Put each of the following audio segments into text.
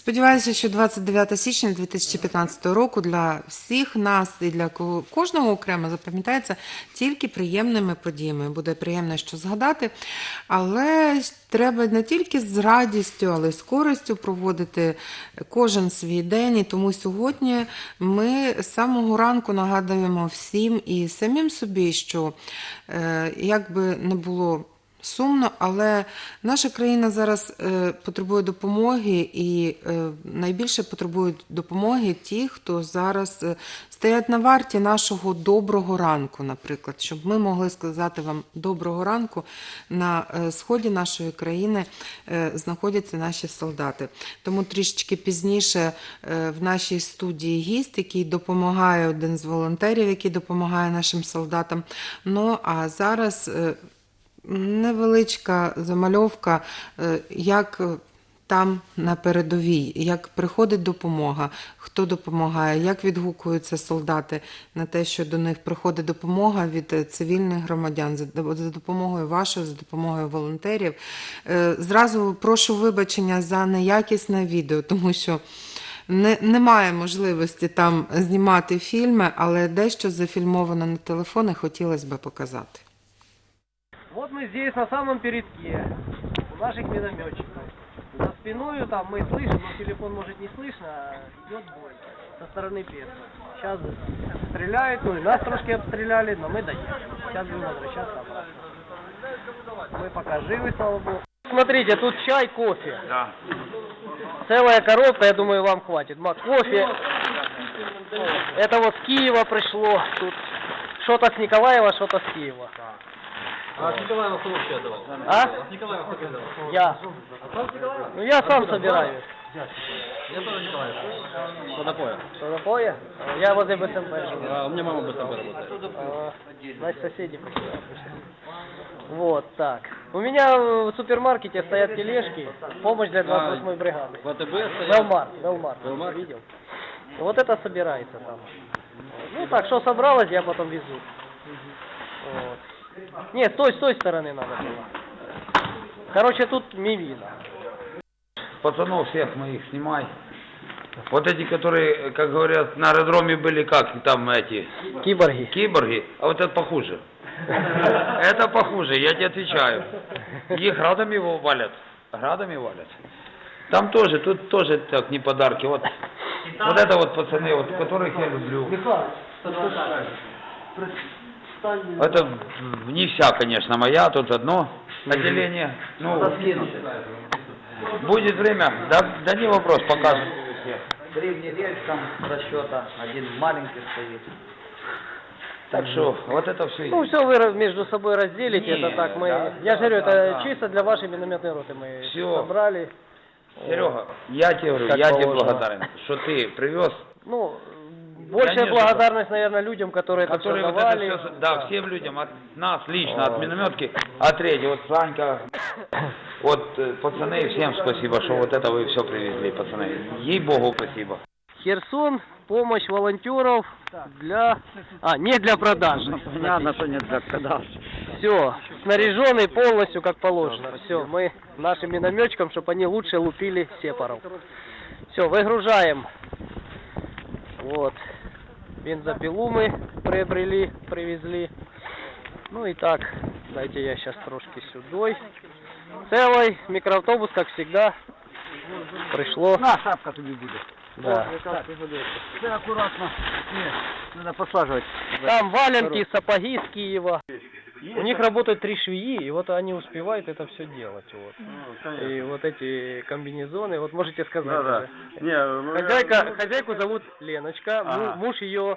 Сподіваюся, що 29 січня 2015 року для всіх нас і для кожного окремо запам'ятається тільки приємними подіями. Буде приємно що згадати, але треба не тільки з радістю, але й з користю проводити кожен свій день. І тому сьогодні ми з самого ранку нагадуємо всім і самим собі, що е, як би не було сумно, але наша країна зараз е, потребує допомоги, і е, найбільше потребують допомоги ті, хто зараз е, стоять на варті нашого доброго ранку, наприклад, щоб ми могли сказати вам доброго ранку. На сході нашої країни знаходяться наші солдати. Тому трішечки пізніше в нашій студії гість, який допомагає один з волонтерів, який допомагає нашим солдатам. Ну а зараз. Невеличка замальовка, е, як там на передовій, як приходить допомога, хто допомагає, як відгукуються солдати на те, що до них приходить допомога від е, цивільних громадян за, за допомогою вашої, за допомогою волонтерів. Е, Зразу прошу вибачення за неякісне відео, тому що не, немає можливості там знімати фільми, але дещо зафільмовано на телефони хотілося б показати. Вот мы здесь на самом передке у наших минометчиков. За спиной там мы слышим, но телефон может не слышно, а идет бой со стороны Песка. Сейчас стреляют, ну и нас трошки обстреляли, но мы доехали. Сейчас будем возвращаться обратно. Мы пока живы, слава богу. Смотрите, тут чай, кофе. Да. Целая коробка, я думаю, вам хватит. Ма- Кофе. Это вот с Киева пришло. Тут что-то с Николаева, что-то с Киева. А с Николаева? А? С Николаева отдавал? Я. А сам Николаева? Ну я сам собираю. Я тоже Николаев. Что такое? Что такое? Я возле БСМП живу. А, у меня мама БСМП работает. А, Значит, соседи. Вот так. У меня в супермаркете стоят тележки. Помощь для 28-й бригады. ВТБ стоят. Велмарт, Велмарт. Велмарт? Видел? Вот это собирается там. Ну так, что собралось, я потом везу. Вот. Нет, той, с той стороны надо было. Короче, тут мивина. Пацанов всех моих снимай. Вот эти, которые, как говорят, на аэродроме были, как там эти, Киборги. киборги, а вот это похуже. Это похуже, я тебе отвечаю. Их градами его валят. Градами валят. Там тоже, тут тоже так не подарки. Вот, вот это вот пацаны, вот, которых я люблю. Это не вся, конечно, моя, тут одно отделение. Ну, будет время, да, да не вопрос, покажем. Древний рельс там расчета, один маленький стоит. Так что, вот это все Ну, все вы между собой разделите, Не, это так мы... да, я же говорю, да, это да. чисто для вашей минометной роты мы Всё. собрали. Серега, я тебе говорю, Как я тебе положено. благодарен, что ты привез, Ну, большая Конечно, благодарность, наверное, людям, которые это которые всё вот это давали. все, да, всем людям, от нас лично, от минометки, от третьей, вот Санька, вот э, пацаны, всем спасибо, что вот это вы все привезли, пацаны. Ей-богу, спасибо. Херсон, помощь волонтеров для... А, не для продажи. Понятно, что нет для продаж. Все, снаряженный полностью как положено. Все, мы нашим минометчикам, чтобы они лучше лупили сепаров. Все, выгружаем. Вот. Бензопилу мы приобрели, привезли. Ну и так, дайте я сейчас трошки сюда. Целый микроавтобус, как всегда, пришло. На, шапка тобі буде. Да. Це акуратно. Ні, треба посаджувати. Там валенки, сапоги с Киева. У них работают три швеи, и вот они успевают это все делать. Вот. И вот эти комбинезоны, вот можете сказать. Да, да. уже. Не, ну, я- Хозяйка, хозяйку зовут Леночка, Ага. муж ее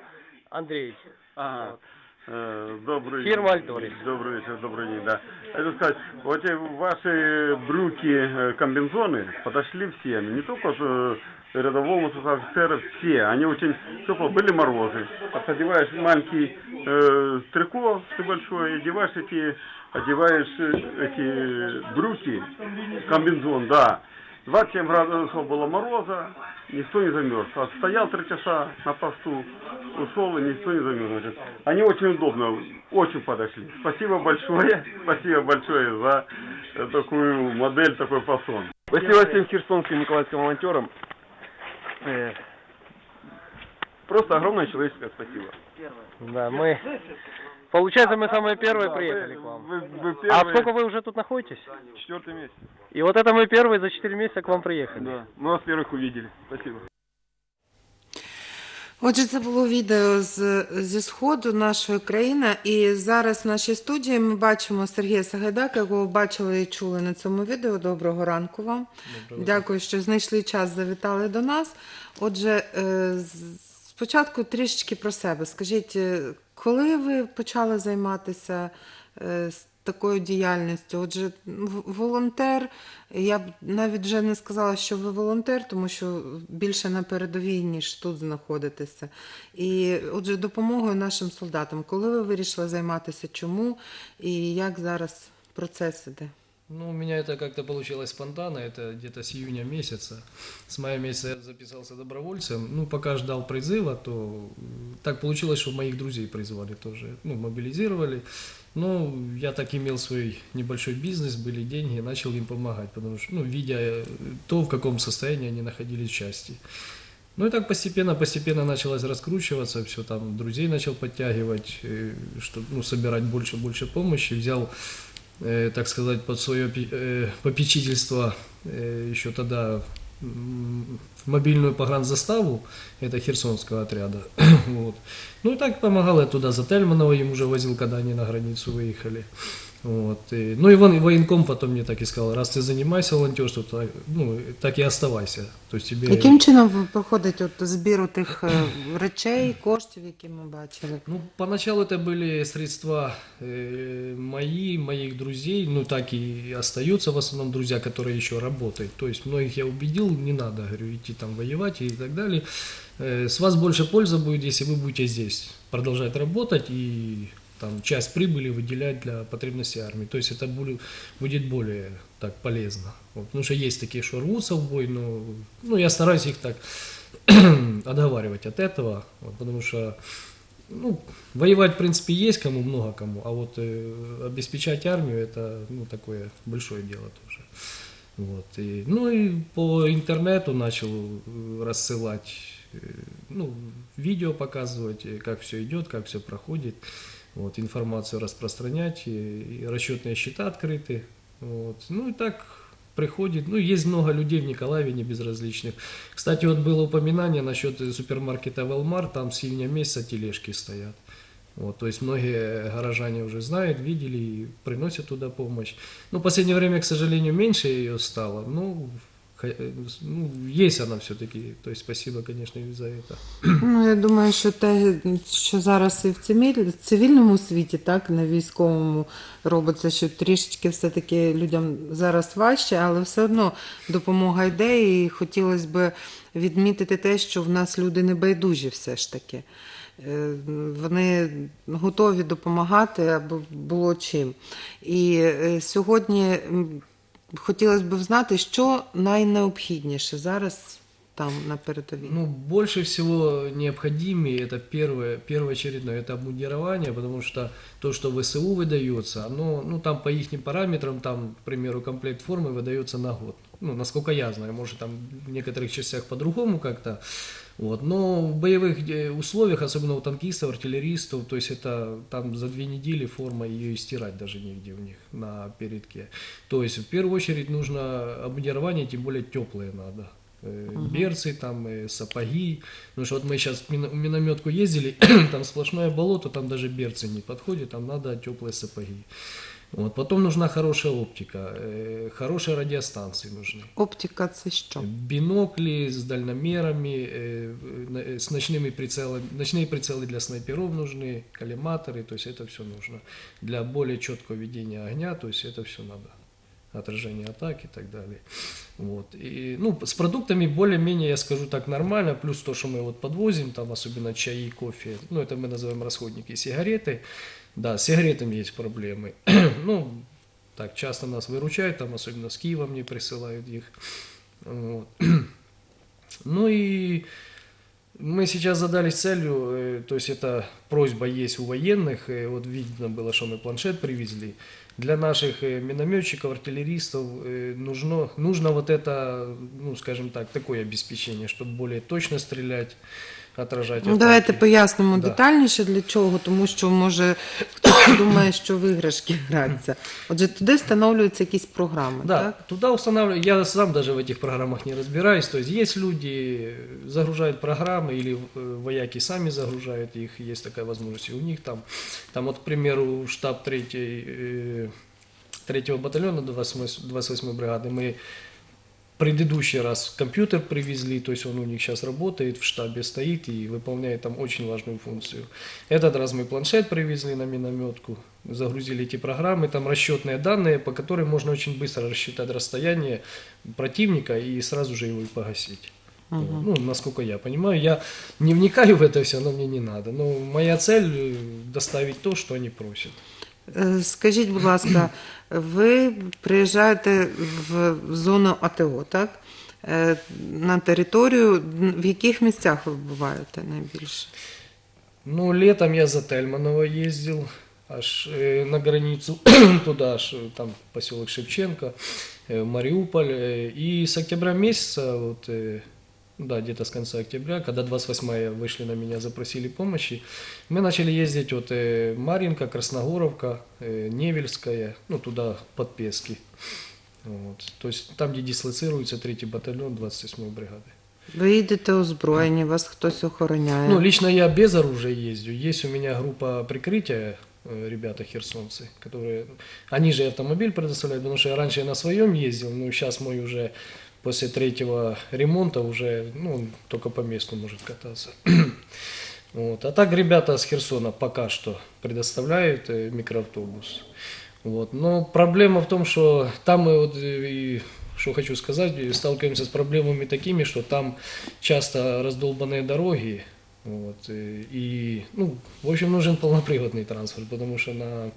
Андрей. Ага. Э, Добрый Фирма «Альторис». Добрый вечер, добрый день, да. Хочу сказать, вот эти ваши брюки, э, комбинзоны подошли всем, не только э, рядовому офицеру, все. Они очень тепло, были морозы. Одеваешь маленький э, трико небольшое, одеваешь эти, одеваешь э, эти брюки, комбинзон, да. 27 градусов было мороза, никто не замерз. А стоял три часа на посту, ушел и никто не замерз. Они очень удобно, очень подошли. Спасибо большое, спасибо большое за э, такую модель, такой фасон. Спасибо всем херсонским николаевским волонтерам. Э, Просто огромное человеческое спасибо. Да, мы... Получается, мы самые первые приехали к вам. Вы, вы А первые, сколько вы уже тут находитесь? четвертый месяц. И вот это мы первые за 4 месяца к вам приехали. Да, мы вас первых увидели. Спасибо. Отже, це було відео з, зі сходу нашої країни. І зараз в нашій студії ми бачимо Сергія Сагайдака, якого бачили і чули на цьому відео. Доброго ранку вам. Дякую, що знайшли час, завітали до нас. Отже, е, з- спочатку трішечки про себе. Скажіть, е, коли ви почали займатися е, такою діяльністю? Отже, волонтер, я б навіть вже не сказала, що ви волонтер, тому що більше на передовій, ніж тут знаходитеся. І отже, допомогою нашим солдатам. Коли ви вирішили займатися, чому і як зараз процес іде? Ну, у меня это как-то получилось спонтанно, это где-то с июня месяца. С мая месяца я записался добровольцем. Ну, пока ждал призыва, то так получилось, что моих друзей призвали тоже, ну, мобилизировали. Ну, я так имел свой небольшой бизнес, были деньги, начал им помогать, потому что, ну, видя э, то, в каком состоянии они находились в части. Ну и так постепенно, постепенно началось раскручиваться, все там, друзей начал подтягивать, чтобы ну, собирать больше, больше помощи. Взял, э, так сказать, под свое пи- э, попечительство э, еще тогда м, мобильную погранзаставу, это Херсонского отряда. вот. Ну и так помогал я туда за Тельманова, им уже возил, когда они на границу выехали. Вот. И, ну и вон, военком потом мне так и сказал, раз ты занимаешься волонтерством, то, ну, так и оставайся. То есть тебе... Яким чином ви проходить от збір тих е, речей, коштів, які ми бачили? Ну, поначалу это были средства э, мои, моих друзей, ну так и остаются в основном друзья, которые еще работают. То есть многих я убедил, не надо, говорю, идти там воевать и так далее. Э, с вас больше польза будет, если вы будете здесь продолжать работать и там часть прибыли выделять для потребностей армии. То есть это будет, будет более так полезно. Вот. Потому что есть такие, что рвутся в бой, но ну, я стараюсь их так отговаривать от этого, вот, потому что ну, воевать, в принципе, есть кому, много кому, а вот э, обеспечать армию это ну, такое большое дело тоже. Вот, и, ну и по интернету начал э, рассылать, э, ну, видео показывать, э, как все идет, как все проходит, вот, информацию распространять, и, и расчетные счета открыты, вот, ну и так приходит, ну, есть много людей в Николаеве не безразличных. Кстати, вот было упоминание насчет супермаркета Велмар, там с июня месяца тележки стоят. Вот, то есть многие горожане уже знают, видели и приносят туда помощь. Ну, в последнее время, к сожалению, меньше ее стало. Ну, ну есть она все-таки. То есть спасибо, конечно, за это. Ну, я думаю, що те, що зараз і в цивіль- цивільному світі, так, на військовому робиться, що трішечки все-таки людям зараз важче, але все одно допомога йде, і хотілося б відмітити те, що в нас люди не байдужі все ж таки. Е, Вони готові допомагати, аби було чим. І е, сьогодні хотілося б знати, що найнеобхідніше зараз там на передовій. Ну, больше всего необходимее это первое, первоочередное, это обмундирование, потому что то, что ВСУ выдается, оно, ну, там по их параметрам, там, к примеру, комплект формы выдается на год. Ну, насколько я знаю, может, там в некоторых частях по-другому как-то, вот, но в боевых э, условиях, особенно у танкистов, артиллеристов, то есть это там за две недели форма ее и стирать даже негде у них на передке. То есть в первую очередь нужно обмундирование, тем более теплое надо. Э, берцы, там, э, сапоги. Потому что вот мы сейчас в минометку ездили, там сплошное болото, там даже берцы не подходят, там надо теплые сапоги. Вот. Потом нужна хорошая оптика, э, хорошие радиостанции нужны. Оптика це що? Бинокли с дальномерами, э, э, с ночными прицелами. Ночные прицелы для снайперов нужны, коллиматоры, то есть это все нужно. Для более четкого ведения огня, то есть это все надо. Отражение атак и так далее. Вот. И, ну, с продуктами более-менее, я скажу так, нормально. Плюс то, что мы вот подвозим, там особенно чаи, кофе. Ну, это мы называем расходники. Сигареты. Да, с сигаретами есть проблемы. ну, так, часто нас выручают, там особенно с Киева мне присылают их. Вот. Ну и Мы сейчас задались целью, э, то есть это просьба есть у военных, э, вот видно было, что мы планшет привезли. Для наших э, минометчиков, артиллеристов нужно, нужно вот это, ну скажем так, такое обеспечение, чтобы более точно стрелять, отражать Ну, атаки. давайте пояснимо Да. детальніше для чого, тому що може хтось думає, що в іграшки граються. Отже, туди встановлюються якісь програми, Да, так? туда устанавливаю. Я сам даже в этих программах не разбираюсь. То есть есть люди, э, загружают программы, или э, вояки сами загружают их, есть такая возможность. И у них там, там вот, к примеру, штаб 3 э, третьего батальона 28, 28 бригады, мы предыдущий раз компьютер привезли, то есть он у них сейчас работает, в штабе стоит и выполняет там очень важную функцию. Этот раз мы планшет привезли на минометку, загрузили эти программы, там расчетные данные, по которым можно очень быстро рассчитать расстояние противника и сразу же его и погасить. Вот. Ну, насколько я понимаю, я не вникаю в это все, но мне не надо. Но моя цель э, доставить то, что они просят. Е, Скажіть, будь ласка, ви приїжджаєте в зону АТО, так? Е, На територію, в яких місцях ви буваєте найбільше? Ну, летом я за Тельманово ездил, аж э, на границу туда, аж э, там поселок Шевченко, э, Мариуполь. э, и с октября месяца, вот, э, да, где-то с конца октября, когда 28-я вышли на меня, запросили помощи, мы начали ездить вот э, Маринка, Красногоровка, э, Невельская, ну, туда под Пески. Вот. То есть там, где дислоцируется 3-й батальон 27-й бригады. Ви їдете озброєні, вас хтось охороняє. Ну, лично я без оружия ездю. Есть у меня группа прикрытия, э, ребята херсонцы, которые... Они же автомобиль предоставляют, потому что я раньше на своем ездил, но сейчас мой уже после третьего ремонта уже, ну, только по месту может кататься. Вот. А так ребята с Херсона пока что предоставляют э, микроавтобус. Вот. Но проблема в том, что там мы вот, э, и, что хочу сказать, э, сталкиваемся с проблемами такими, что там часто раздолбанные дороги, вот, и, ну, в общем, нужен полноприводный транспорт, потому что на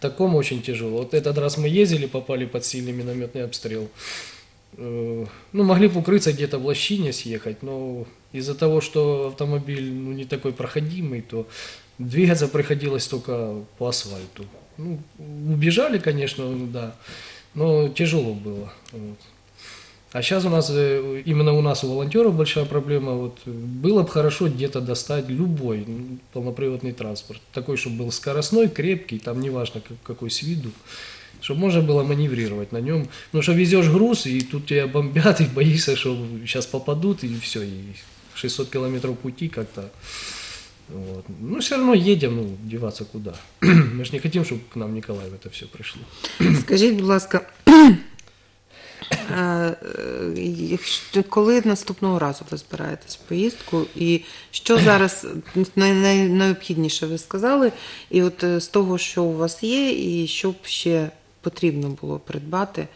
таком очень тяжело. Вот этот раз мы ездили, попали под сильный минометный обстрел. Э, Ну, могли бы укрыться где-то в лощине съехать, но из-за того, что автомобиль ну, не такой проходимый, то двигаться приходилось только по асфальту. Ну, убежали, конечно, да, но тяжело было. Вот. А сейчас у нас, э, именно у нас, у волонтеров большая проблема. Вот, было бы хорошо где-то достать любой м, полноприводный транспорт. Такой, чтобы был скоростной, крепкий, там неважно как- какой с виду. Чтобы можно было маневрировать на нем. Потому что везешь груз, и тут тебя бомбят, и боишься, что сейчас попадут, и все, и 600 километров пути как-то. Вот. Ну, все равно едем, ну, деваться куда. Мы же не хотим, чтобы к нам Николаев это все пришло. Скажіть, будь ласка, е, е, якщо- коли наступного разу ви збираєтесь в поїздку, і що зараз най- най- найнеобхідніше ви сказали, і от е, з того, що у вас є, і що б ще потрібно було придбати,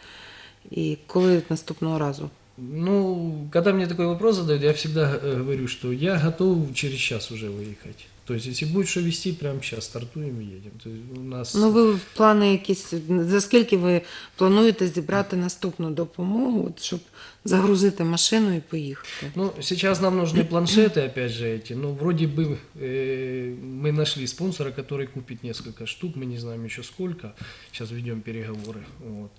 і коли наступного разу? Ну, когда мне такой вопрос задают, я всегда говорю, что я готов через час уже выехать. То есть, если будет что вести, прямо сейчас стартуем и едем. То есть, у нас... Ну, ви плани якісь, за скільки ви плануєте зібрати наступну допомогу, от, щоб загрузити машину і поїхати? Ну, сейчас нам нужны планшеты, опять же, эти. Ну, вроде бы э, мы нашли спонсора, который купит несколько штук, мы не знаем еще сколько. Сейчас ведем переговоры. Вот.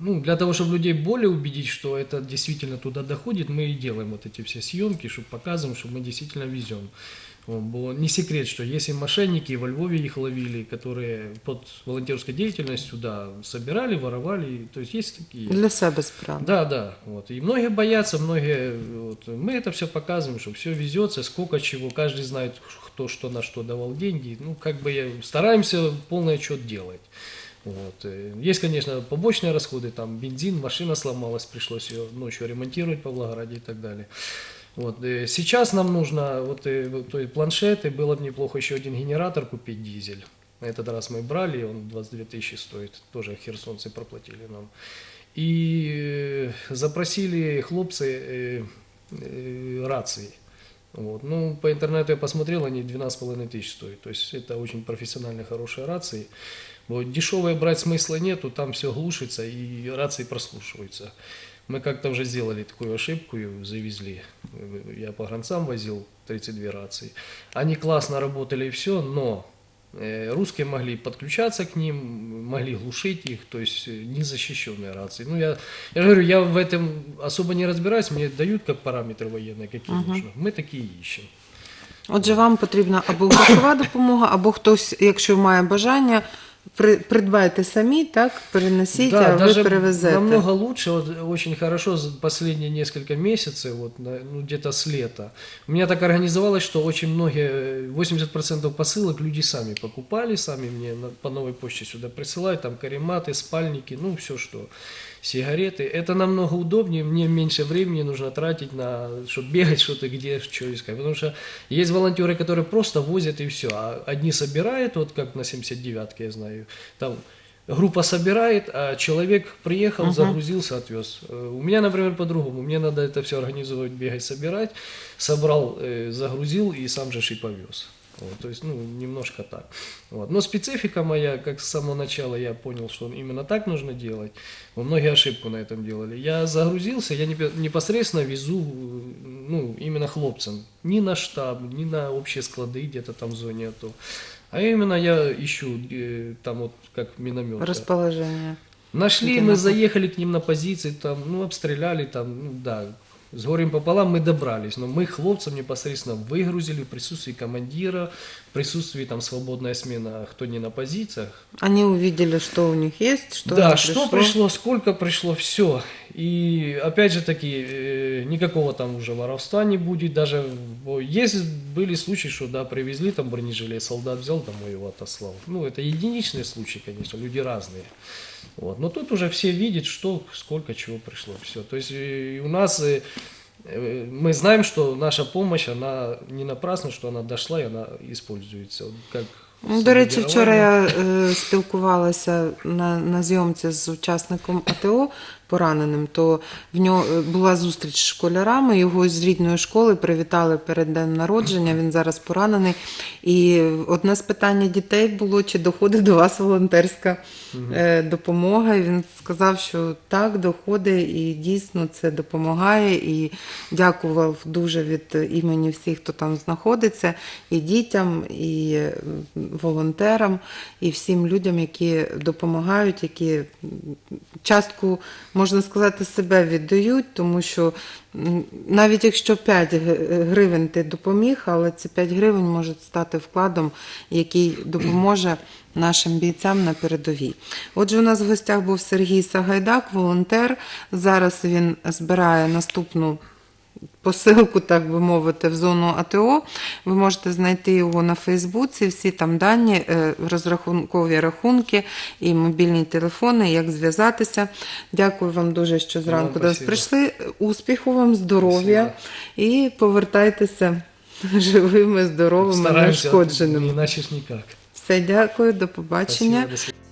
Ну, для того, чтобы людей более убедить, что это действительно туда доходит, мы и делаем вот эти все съемки, чтобы показываем, что мы действительно везем. Вот, Было не секрет, что если мошенники во Львове их ловили, которые под волонтерской деятельностью, да, собирали, воровали, то есть есть такие. Для себе справи. Да, да. Вот. И многие боятся, многие... Вот. Мы это все показываем, что все везется, сколько чего, каждый знает, кто что на что давал деньги. Ну, как бы я, стараемся полный отчет делать. Вот. Э, Есть, конечно, побочные расходы, там бензин, машина сломалась, пришлось ее ночью ремонтировать по Благороде и так далее. Вот. Сейчас нам нужно вот, вот, то есть планшеты, было бы неплохо еще один генератор купить, дизель. На этот раз мы брали, он 22 тысячи стоит, тоже херсонцы проплатили нам. И э, запросили хлопцы э, э, рации. Вот. Ну, по интернету я посмотрел, они 12,5 тысяч стоят. То есть это очень профессиональные, хорошие рации. Вот. Дешевые брать смысла нету, там все глушится и рации прослушиваются. Мы как-то уже сделали такую ошибку и завезли. Э, Я по гранцам возил 32 рации. Они классно работали и все, но э, русские могли подключаться к ним, могли глушить их, то есть э, незащищенные рации. Ну, я, я же говорю, я в этом особо не разбираюсь, мне дают как параметры военные, какие нужно. Мы такие ищем. Отже, вам потрібна або грошова допомога, або хтось, якщо має бажання, при- Придбайте самі, так, перенесіть, а ви даже перевезете. намного лучше, вот, очень хорошо за последние несколько месяцев, вот, ну, где-то с лета. У меня так организовалось, что очень многие, э, 80% посылок люди сами покупали, сами мне на- по новой почте сюда присылают, там карематы, спальники, ну все что, сигареты. Это намного удобнее, мне меньше времени нужно тратить на, чтобы бегать что-то где, что искать. Потому что есть волонтеры, которые просто возят и все, а одни собирают, вот как на 79-ке я знаю, там группа собирает, а человек приехал, загрузился, отвез. Э, У меня, например, по-другому. Мне надо это все организовывать, бегать, собирать. Собрал, э, загрузил и сам же и повез. Вот, то есть, ну, немножко так. Вот. Но специфика моя, как с самого начала я понял, что именно так нужно делать. Вот многие ошибку на этом делали. Я загрузился, я непосредственно везу, ну, именно хлопцам. Ни на штаб, ни на общие склады где-то там в зоне АТО. А именно я ищу э, там вот как миномет. Розположення. Нашли, Где мы заехали к ним на позиции, там, ну, обстреляли, там, ну, да, с горем пополам мы добрались, но мы хлопцам непосредственно выгрузили в присутствии командира, присутствии там свободная смена, кто не на позициях. Они увидели, что у них есть, что да, что пришло, сколько пришло, все. И опять же таки, э, никакого там уже воровства не будет, даже есть были случаи, что да, привезли там бронежилет, солдат взял, домой его отослал. Ну, это единичные случаи, конечно, люди разные. Вот. Но тут уже все видят, что, сколько чего пришло, все. То есть э, у нас э, мы знаем, что наша помощь, она не напрасна, что она дошла и она используется. Как Ну, До речі, вчора я е, спілкувалася на, на зйомці з учасником АТО пораненим, то в нього е, була зустріч з школярами, його з рідної школи привітали перед днем народження, він зараз поранений. І одне з питання дітей було, чи доходить до вас волонтерська е, допомога. І він сказав, що так, доходить, і дійсно це допомагає. І дякував дуже від імені всіх, хто там знаходиться, і дітям, і е, волонтерам, і всім людям, які допомагають, які частку, можна сказати, себе віддають, тому що навіть якщо 5 гривень ти допоміг, але ці 5 гривень можуть стати вкладом, який допоможе нашим бійцям на передовій. Отже, у нас в гостях був Сергій Сагайдак, волонтер. Зараз він збирає наступну посилку, так би мовити, в зону АТО. Ви можете знайти його на Фейсбуці, всі там дані, е, розрахункові рахунки і мобільні телефони, як зв'язатися. Дякую вам дуже, що зранку до нас прийшли. Успіху вам, здоров'я і повертайтеся живими, здоровими, Стараемся, ж никак. Все, дякую, до побачення. Спасибо, до.